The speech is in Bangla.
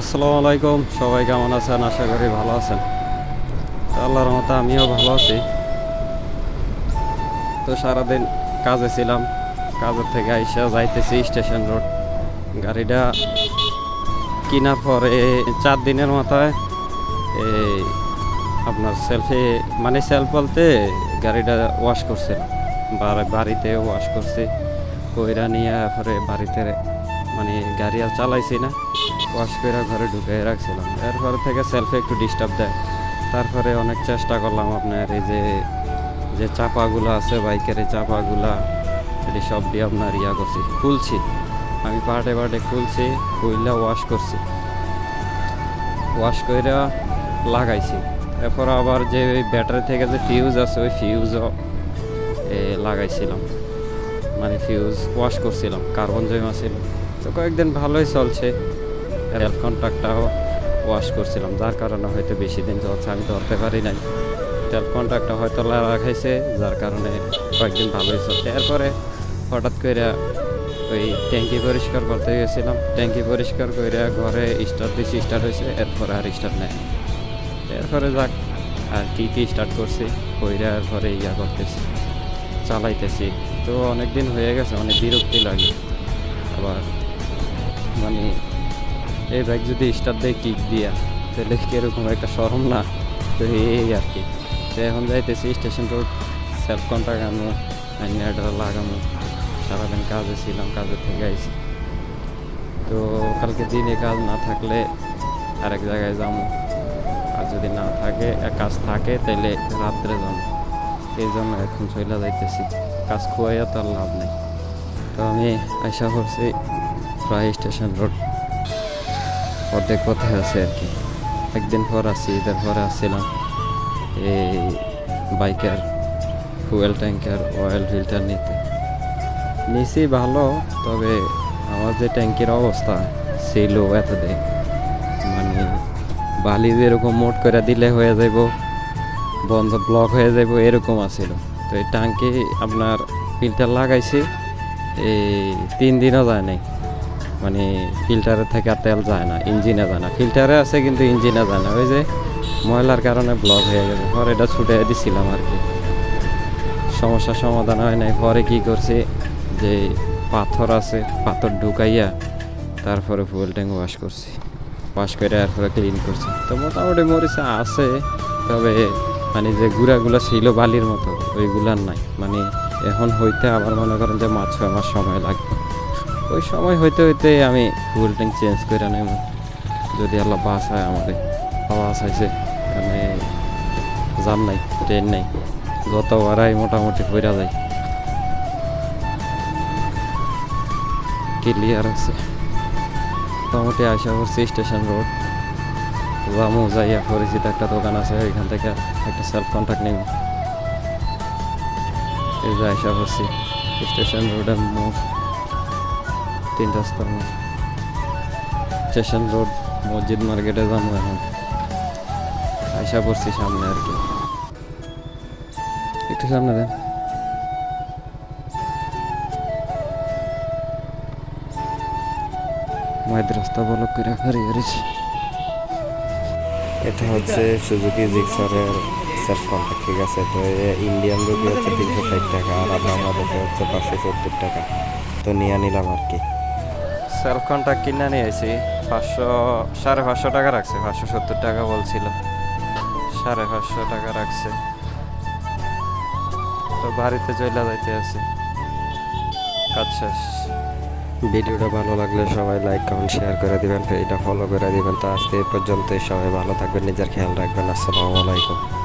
আসসালামু আলাইকুম। সবাই কেমন আছেন? আশা করি ভালো আছেন। আল্লাহর মতো আমিও ভালো আছি। তো সারাদিন কাজে ছিলাম। কাজের থেকে আইসা যাইতেছি স্টেশন রোড। গাড়িটা কেনার পরে চার দিনের মাথায় এই আপনার সেলফি মানে সেলফ বলতে গাড়িটা ওয়াশ করছিলাম বাড়িতে ওয়াশ করছি। কইরা নিয়ে পরে বাড়িতে মানে গাড়ি আর চালাইছি না। ওয়াশ করে ঘরে ঢুকে রাখছিলাম। এরপর থেকে সেলফে একটু ডিস্টার্ব দেয়। তারপরে অনেক চেষ্টা করলাম আপনার এই যে যে চাপাগুলো আছে, বাইকের এই চাপাগুলা, এটি সব দিয়ে আপনার ইয়া করছি, খুলছি। আমি পার্টে পার্টে খুলছি খুললে ওয়াশ করছি। ওয়াশ করে লাগাইছি। এরপর আবার যে ওই ব্যাটারি থেকে যে ফিউজ আছে, ওই ফিউজও লাগাইছিলাম। মানে ফিউজ ওয়াশ করছিলাম কার্বন জমা ছিল। তো কয়েকদিন ভালোই চলছে। হেলথ কন্ট্রাক্টটাও ওয়াশ করছিলাম, যার কারণে হয়তো বেশি দিন চলছে, আমি ধরতে পারি নাই। হেলথ কন্ট্রাক্টটা হয়তো লাগাইছে যার কারণে কয়েকদিন ভালোই চলছে। এরপরে হঠাৎ করে ওই ট্যাঙ্কি পরিষ্কার করতে গেছিলাম। ট্যাঙ্কি পরিষ্কার করে ঘরে স্টার্ট দিয়েছি স্টার্ট হয়েছে, এরপরে আর স্টার্ট নেয় এরপরে যাক, আর কি কি স্টার্ট করছি, কইরা এরপরে ইয়া করতেছি, চালাইতেছি। তো অনেক দিন হয়ে গেছে, অনেক বিরক্তি লাগে। আবার মানে এই বাইক যদি স্টার্ট দেয় কিক দিয়া, তাহলে কীরকম একটা সরম না? তো এই আর কি। তো এখন যাইতেছি স্টেশন রোড সেলফ কন্ট্যাক্ট আনব আইনাটা লাগামো। সারাদিন কাজে ছিলাম, কাজে থেকে আইছি। তো কালকে দিনে কাজ না থাকলে আরেক জায়গায় যাব আর যদি না থাকে কাজ থাকে, তাহলে রাত্রে যাব এই জন্য এখন চলে যাইতেছি। কাজ খুয়াইয়া তো আর লাভ নেই। তো আমি আশা করছি প্রায় স্টেশন রোড। অর্ধেক পথে আছে আর কি। একদিন পর আসি ঈদের পরে আসছিলাম। এই বাইকের ফুয়েল ট্যাঙ্কের অয়েল ফিল্টার নিতে। নিছি ভালো, তবে আমার যে ট্যাঙ্কির অবস্থা ছিল এতদিন মানে বালি যেরকম মোট করে দিলে হয়ে যাব, বন্ধ ব্লক হয়ে যাব, এরকম আছিল। তো এই ট্যাঙ্কি আপনার ফিল্টার লাগাইছি, এই তিন দিনও যায় নাই। মানে ফিল্টারের থেকে আর তেল যায় না ইঞ্জিনে যায় না। ফিল্টারে আছে কিন্তু ইঞ্জিনে যায় না। ওই যে ময়লার কারণে ব্লক হয়ে গেছে। পরে এটা ছুটে দিছিলাম আর কি। সমস্যার সমাধান হয় নাই। পরে কি করছি? যে পাথর আছে, পাথর ঢুকাইয়া তারপরে ফুয়েল ট্যাঙ্ক ওয়াশ করছি। ওয়াশ করে এরপরে ক্লিন করছি। তো মোটামুটি মরিচা আছে, তবে মানে যে গুঁড়াগুলো ছিল বালির মতো, ওইগুলার নাই। মানে এখন হইতে আবার মনে করেন যে মাছ মাস সময় লাগবে। ওই সময় হইতে হইতে আমি ফুয়েল ট্যাঙ্ক চেঞ্জ করে নেব। যদি আল্লাহ বাস হয় আমাদের বাস হয়েছে মানে জাম নাই ট্রেন নাই। যত বাড়াই মোটামুটি হইরা যায়। ক্লিয়ার আছে। মোটামুটি আশা করছি স্টেশন রোড জামু যাইয়া পরিচিত একটা দোকান আছে, ওইখান থেকে একটা সেলফ কন্ট্যাক্ট নিব। এই যে আশা করছি স্টেশন রোডের মোড়। তিন রাস্তার স্টেশন রোড মসজিদ মার্কেটে যাব এখন। আশা করছি সামনে আর কি। একটু সামনে দেন। মায়ের রাস্তা হারিয়েছি এটা হচ্ছে সুজুকি জিক্সারের সেলফ কন্ট্যাক্ট ঠিক আছে? তো ইন্ডিয়ান রুপি হচ্ছে তিনশো ষাট টাকা আর বাংলাদেশে হচ্ছে পাঁচশো সত্তর টাকা। তো নিয়ে নিলাম আর কি। সেলফ কন্ট্যাক্ট কিনে নিয়েছি পাঁচশো, সাড়ে পাঁচশো টাকা রাখছে, পাঁচশো সত্তর টাকা বলছিল। সাড়ে পাঁচশো টাকা রাখছে। তো বাড়িতে চলে যাইতে আছে। কাজ শেষ। ভিডিওটা ভালো লাগলে সবাই লাইক, কমেন্ট, শেয়ার করে দিবেন। পেজটা ফলো করে দিবেন। তো আজকে এই পর্যন্তই। সবাই ভালো থাকবেন, নিজের খেয়াল রাখবেন। আসসালামু আলাইকুম।